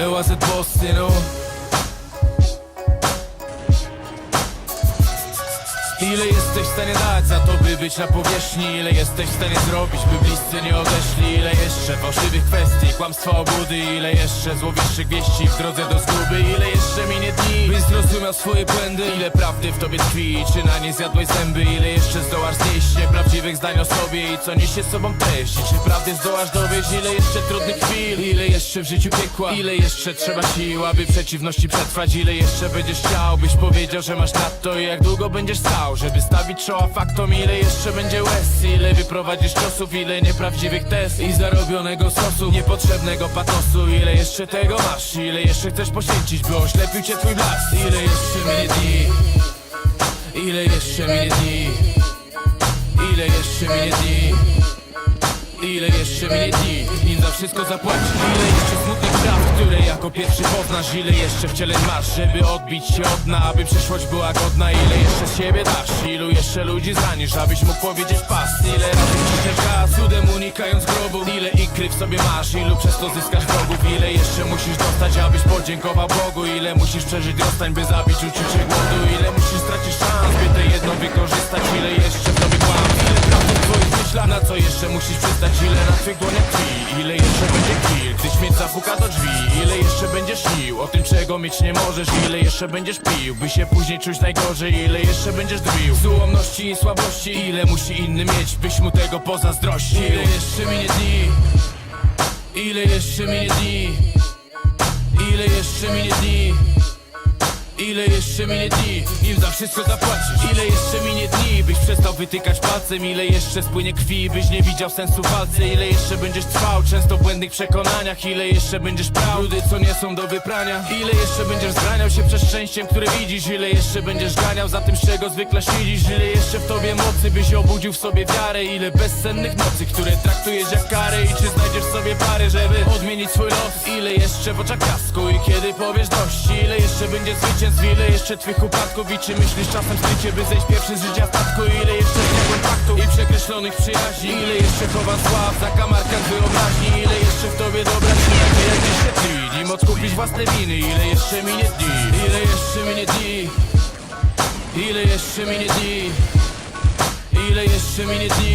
It was a boss, you know Ile jesteś w stanie dać za to, by być na powierzchni? Ile jesteś w stanie zrobić, by bliscy nie odeszli? Ile jeszcze fałszywych kwestii, kłamstwa obłudy? Ile jeszcze złowieszczych wieści w drodze do zguby? Ile zrozumiał swoje błędy? Ile prawdy w tobie tkwi, czy na nie zjadłeś zęby? Ile jeszcze zdołasz znieść nieprawdziwych zdań o sobie i co niesie sobą treść? I czy prawdy zdołasz dowieść? Ile jeszcze trudnych chwil? Ile jeszcze w życiu piekła? Ile jeszcze trzeba sił, aby przeciwności przetrwać? Ile jeszcze będziesz chciał, byś powiedział, że masz nadto i jak długo będziesz stał, żeby stawić czoła faktom? Ile jeszcze będzie łez? Ile wyprowadzisz ciosów? Ile nieprawdziwych test i zarobionego sosu? Niepotrzebnego patosu? Ile jeszcze tego masz? Ile jeszcze chcesz poświęcić, by oślepił cię twój blask? Ile jeszcze minie dni? Ile jeszcze minie dni, nim za wszystko zapłacisz Ile jeszcze smutnych praw, które jako pierwszy poznasz Ile jeszcze wcieleń masz, żeby odbić się od dna Aby przyszłość była godna Ile jeszcze z siebie dasz, ilu jeszcze ludzi zranisz Abyś mógł powiedzieć pas Ile razy ciśniesz gaz, cudem unikając grobu Ile ikry w sobie masz, ilu przez to zyskasz wrogów Ile jeszcze musisz dostać, abyś podziękował Bogu Ile musisz przeżyć rozstań, by zabić uczucie głodu Ile musisz stracić Jeszcze musisz przystać, ile na twych dłoniach tkwi Ile jeszcze będzie chwil, gdy śmierć zapuka do drzwi. Ile jeszcze będziesz śnił? O tym, czego mieć nie możesz. Ile jeszcze będziesz pił, by się później czuć najgorzej. Ile jeszcze będziesz drwił? Z ułomności i słabości. Ile musi inny mieć, byś mu tego pozazdrościł? Ile jeszcze minie dni? Ile jeszcze minie dni? Ile jeszcze minie dni? Ile jeszcze minie dni, nim za wszystko zapłacisz. Ile jeszcze minie dni, wytykać palcem Ile jeszcze spłynie krwi, byś nie widział sensu w walce. Ile jeszcze będziesz trwał, często w błędnych przekonaniach. Ile jeszcze będziesz prał, brudy co nie są do wyprania. Ile jeszcze będziesz zraniał się przez szczęściem, które widzisz. Ile jeszcze będziesz ganiał za tym, z czego zwykle siedzisz Ile jeszcze w tobie mocy, byś obudził w sobie wiarę. Ile bezsennych nocy, które traktujesz jak karę. I czy znajdziesz w sobie pary, żeby odmienić swój los? Ile jeszcze w oczach piasku i kiedy powiesz dość? Ile jeszcze będzie zwycięstw, ile jeszcze twych upadków? I czy myślisz czasem skrycie, by zejść pierwszy z życia statku? Ile jeszcze zniegłym faktów i przekreślonych przyjaźni. Ile jeszcze chowa sław za kamarkach wyobraźni. Ile jeszcze w tobie dobra czy nadzieja gdzieś się tli Nim odkupisz własne winy, ile jeszcze minie dni. Ile jeszcze minie dni. Ile jeszcze minie dni. Ile jeszcze minie dni